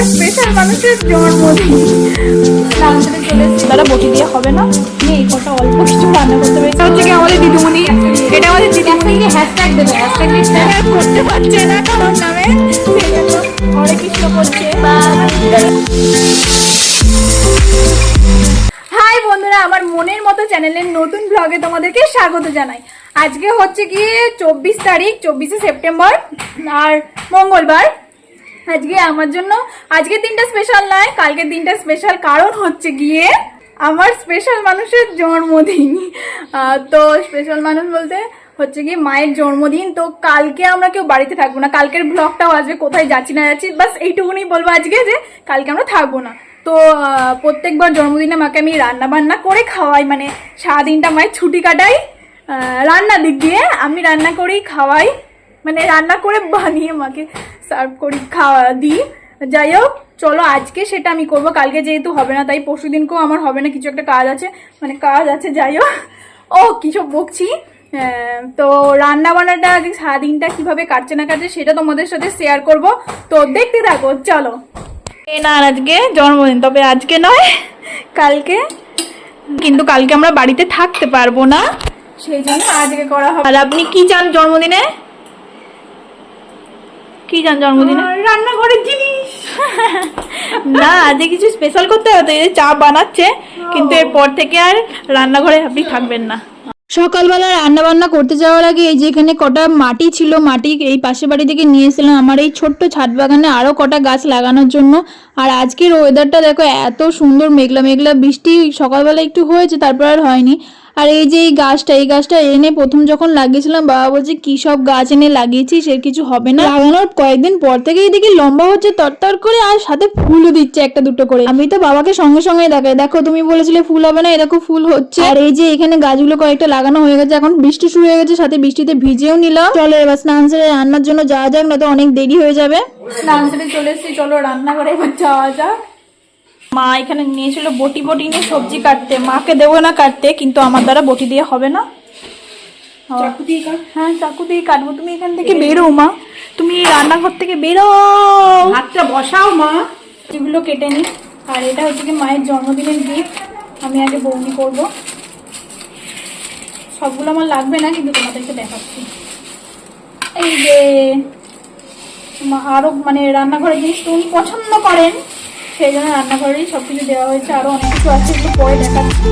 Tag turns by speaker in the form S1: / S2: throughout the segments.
S1: আমার স্পেশাল মানুষের জন্মদিন রান্নাতে চলে এসেছি দাদা বটি দিয়ে হবে না? কটা অল্প কিছু রান্না করতে পেরেছি হচ্ছে কি আমাদের দিদিমণি। এটা আমাদের দিদিমণি। হ্যাশট্যাগ দেবে। হ্যাশট্যাগ করতে পারছে না কারণ নামে। হরে কৃষ্ণ করছে হাই বন্ধুরা আমার মনের মতো চ্যানেলের নতুন ব্লগে তোমাদেরকে স্বাগত জানাই। আজকে হচ্ছে কি চব্বিশ তারিখ চব্বিশে সেপ্টেম্বর আর মঙ্গলবার। আজকে আমার জন্য আজকের দিনটা স্পেশাল নয় কালকের দিনটা স্পেশাল কারণ হচ্ছে গিয়ে আমার স্পেশাল মানুষের জন্মদিন। তো স্পেশাল মানুষ বলতে হচ্ছে কি মায়ের জন্মদিন। তো কালকে আমরা কেউ বাড়িতে থাকব না। কালকের ব্লগটাও আসবে কোথায় যাচ্ছি না যাচ্ছি বাস এইটুকুনি বলব আজকে যে কালকে আমরা থাকব না। তো প্রত্যেকবার জন্মদিনে মাকে আমি রান্না বান্না করে খাওয়াই মানে সারাদিনটা মায়ের ছুটি কাটাই আহ, রান্নার দিক দিয়ে আমি রান্না করেই খাওয়াই মানে রান্না করে বানিয়ে মাকে। সার্ভ করি, খাওয়া দিই। যাই হোক, চলো আজকে সেটা আমি করব। কালকে যেহেতু হবে না, তাই পরশু দিনকেও আমার হবে না, কিছু একটা কাজ আছে মানে কাজ আছে, যাই হোক। ও কিছু বকছি। তো রান্না বান্নাটা সারাদিনটা কীভাবে কাটছে না কাটছে সেটা তোমাদের সাথে শেয়ার করব। তো দেখতে থাকো, চলো। না আজকে জন্মদিন, তবে আজকে নয়, কালকে। কিন্তু কালকে আমরা বাড়িতে থাকতে পারব না। সেই জন্য আজকে করা হবে। আর আপনি কি চান জন্মদিনে? কি চান জন্মদিনে? রান্নাঘরের জিনিস। না আজকে কিছু স্পেশাল করতে হবে তো এই চা বানাচ্ছে কিন্তু এরপর থেকে আর রান্নাঘরে আপনি থাকবেন না।
S2: সকালবেলা রান্না বান্না করতে যাওয়ার আগে এই যে এখানে কটা মাটি ছিল মাটি এই পাশে বাড়ি থেকে নিয়ে এসেছিলাম। আমার এই ছোট্ট ছাদ বাগানে আরও কটা গাছ লাগানোর জন্য। আর আজকের ওয়েদারটা দেখো এত সুন্দর মেঘলা মেঘলা বৃষ্টি সকালবেলা একটু হয়েছে তারপর আর হয়নি। আর এই যে এই গাছটা এই গাছটা এনে প্রথম যখন লাগিয়েছিলাম, বাবা বলছে, কি সব গাছ এনে লাগিয়েছিস? এর কিছু হবে না। লাগানোর কয়েকদিন পর থেকেই দেখি লম্বা হচ্ছে, তরতর করে আর সাথে ফুলও দিচ্ছে একটা দুটো করে। আমি তো বাবাকে সঙ্গে সঙ্গে দেখাই, দেখো, তুমি বলেছিলে ফুল হবে না, এরকম ফুল হচ্ছে। আর এই যে এখানে গাছগুলো কয়েকটা লাগানো হয়ে গেছে, এখন বৃষ্টি শুরু হয়ে গেছে, সাথে বৃষ্টিতে ভিজেও নিলাম। চলো এবার স্নান সেরে রান্নার জন্য যাওয়া যাক না তো অনেক দেরি হয়ে যাবে।
S1: স্নান সেরে চলে এসেছি, চলো রান্নাঘরে এবার যাওয়া যাক। মা এখানে নিয়েছিল বটি বটি নিয়ে সবজি কাটতে। মাকে দেবো না কাটতে কিন্তু আমার দ্বারা বটি দিয়ে হবে না। হ্যাঁ চাকু দিয়ে কাটবো। তুমি এখান থেকে বেরো মা। তুমি রান্নাঘর থেকে বেরো।
S3: হাতটা বসাও মা।
S1: এগুলো কেটে নি। আর এটা হচ্ছে কি মায়ের জন্মদিনের গিফট আমি আগে বৌনি করব। সবগুলো আমার লাগবে না কিন্তু তোমাদেরকে দেখাচ্ছি। এই যে মা আরও মানে রান্নাঘরের জিনিস তো উনি পছন্দ করেন। সেই জন্য রান্নাঘরেই সব কিছু দেওয়া হয়েছে আরও অনেক কিছু আছে এগুলো পরে দেখাচ্ছি।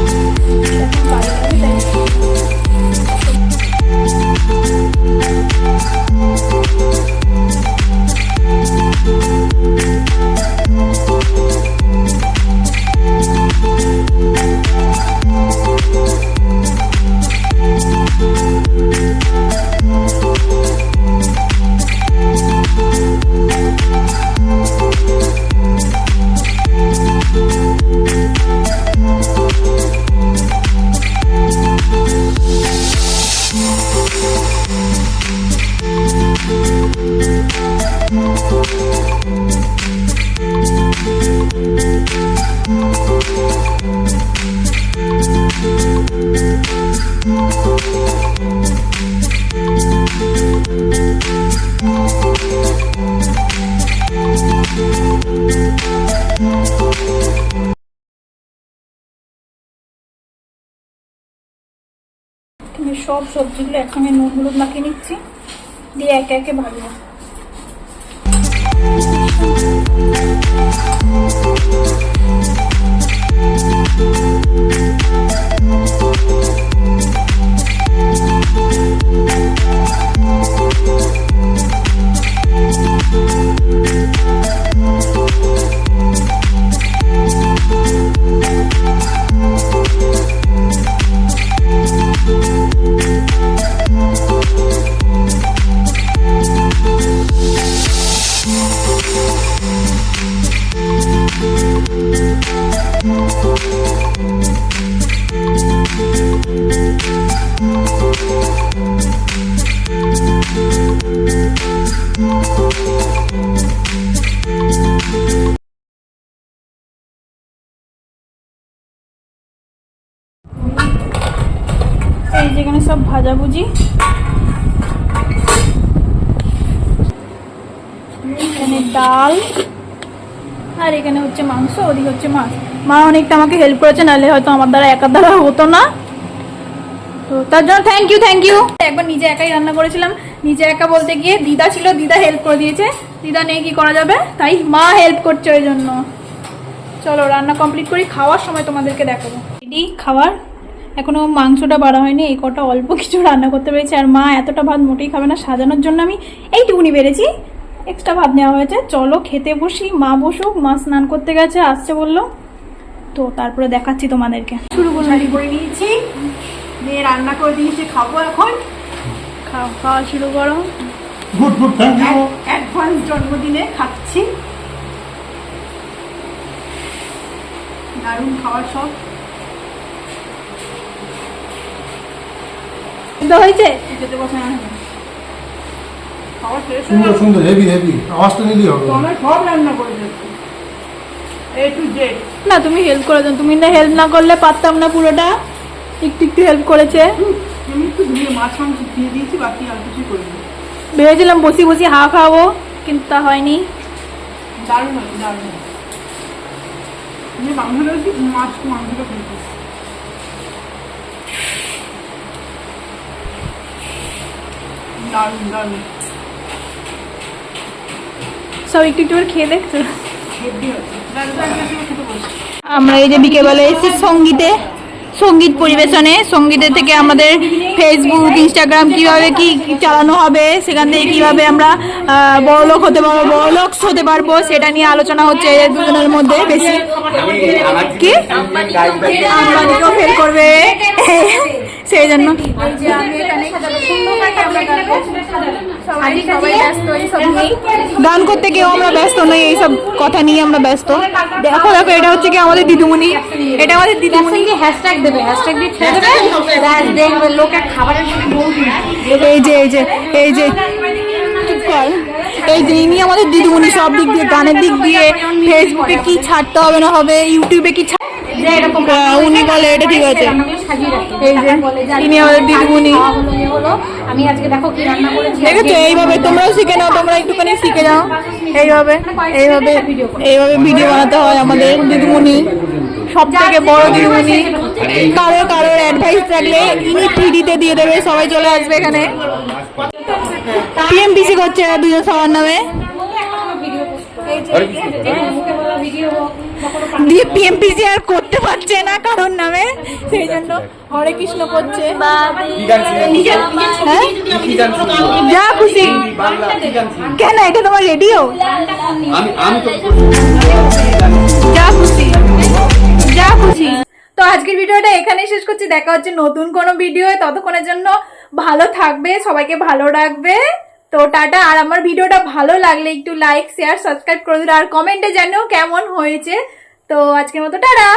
S1: Thank আমি সব সবজিগুলো একসঙ্গে নুন হলুদ মাখিয়ে নিচ্ছি। দিয়ে একে একে ভাজবো। এই যেখানে সব ভাজাভুজি। এখানে ডাল, আর এখানে হচ্ছে মাংস, ওদিকে হচ্ছে মাছ। মা অনেকটা আমাকে হেল্প করেছে, নাহলে হয়তো আমার দ্বারা একার দ্বারা হতো না। তো তার জন্য থ্যাংক ইউ থ্যাংক ইউ একবার নিজে একাই রান্না করেছিলাম। নিজে একা বলতে গিয়ে দিদা ছিল, দিদা হেল্প করে দিয়েছে। দিদা নেই, কি করা যাবে? তাই মা হেল্প করছে ওই জন্য। চলো, রান্না কমপ্লিট করি। খাওয়ার সময় তোমাদেরকে দেখাবো। রেডি খাওয়ার? এখনও মাংসটা বাড়া হয়নি, এই কটা অল্প কিছু রান্না করতে পেরেছি। আর মা এতটা ভাত মোটেই খাবে না, সাজানোর জন্য আমি এইটুকুনি বেড়েছি এক্সট্রা ভাত নেওয়া হয়েছে। চলো খেতে বসি। মা বসুক মা স্নান করতে গেছে আসছে বলল। তো তারপরে দেখাচ্ছি তোমাদেরকে। শুরু
S3: শাড়ি করে নিয়েছি। মেয়ে রান্না করে দিয়েছে খাব এখন।
S1: খাওয়া খাওয়া শুরু করো।
S4: Good good thank you
S3: advance জন্মদিনে খাচ্ছি। দারুণ খাওয়ার সব।
S1: হয়েছে?
S3: যেতে বসে হয়ে
S4: সুন্দর সুন্দর হেভি হেভি আওয়াজটা নিলেই হবে।
S3: সব রান্না করে দিচ্ছি এ টু জেড
S1: না তুমি হেল্প করে দাও। তুমি না হেল্প না করলে পারতাম না পুরোটা। একটু একটু হেল্প করেছে।
S3: আমি একটু ধুয়ে মাছ মাংস দিয়ে দিয়েছি বাকি আর কিছু করিনি।
S1: ভেবেছিলাম বসি বসি হা খাব কিন্তু তা হয়নি।
S3: দারুণ দারুণ হয়েছে যে মাংস রয়েছে মাছ মাংসটা খেয়েছি দারুণ দারুণ
S1: সব একটু একটু করে খেয়ে দেখছ
S2: আমরা এই যে বিকেলবেলা এসেছি সঙ্গীতে সংগীত পরিবেশনে। সঙ্গীতের থেকে আমাদের ফেসবুক ইনস্টাগ্রাম কীভাবে কি কি চালানো হবে সেখান থেকে কীভাবে আমরা আহ, বড়লোক হতে পারব বড়লোকস হতে পারব সেটা নিয়ে আলোচনা হচ্ছে দুজনের মধ্যে বেশি। কি? ফেল করবে। সেই জন্য। গান করতে গিয়েও আমরা ব্যস্ত নই এইসব কথা নিয়ে আমরা ব্যস্ত। দেখো দেখো এটা হচ্ছে কি আমাদের দিদিমণি। এটা আমাদের দিদিমণি।
S5: হ্যাশট্যাগ দেবে হ্যাশট্যাগ দিয়ে ছেড়ে দেবে। ব্যাস দেখবে লোকে খাবারের
S2: এই যে এই যে এই যে এই যে ইনি আমাদের দিদিমণি সব দিক দিয়ে গানের দিক দিয়ে ফেসবুকে কি ছাড়তে হবে না হবে ইউটিউবে কি
S5: এরকম
S2: উনি বলে এটা ঠিক আছে। এই যে ইনি আমাদের দিদিমণি।
S5: ইয়ে আমি আজকে দেখো কি রান্না করেছি।
S2: দেখেছ? এইভাবে তোমরাও শিখে নাও তোমরা একটুখানি শিখে যাও এইভাবে এইভাবে এইভাবে ভিডিও বানাতে হয় আমাদের দিদিমণি। সব থেকে বড় দিদিমণি। কারও কারোর অ্যাডভাইস থাকলে ইনি ফ্রিতে দিয়ে দেবে সবাই চলে আসবে এখানে। পিএমপিসি করছে দুজন সবার নামে। দিয়ে পিএমপিসি আর করতে পারছে না কারোর নামে। সেই জন্য হরে কৃষ্ণ করছে। হ্যাঁ? যা খুশি। কেন এটা তোমার রেডিও?
S1: যা খুশি। যা খুশি। তো আজকের ভিডিওটা এখানেই শেষ করছি। দেখা হচ্ছে নতুন কোনো ভিডিও ততক্ষণের জন্য ভালো থাকবে সবাইকে ভালো রাখবে। তো টাটা, আর আমার ভিডিওটা ভালো লাগলে একটু লাইক শেয়ার সাবস্ক্রাইব করে দিন, আর কমেন্টে জানিও কেমন হয়েছে। তো আজকের মতো টাটা।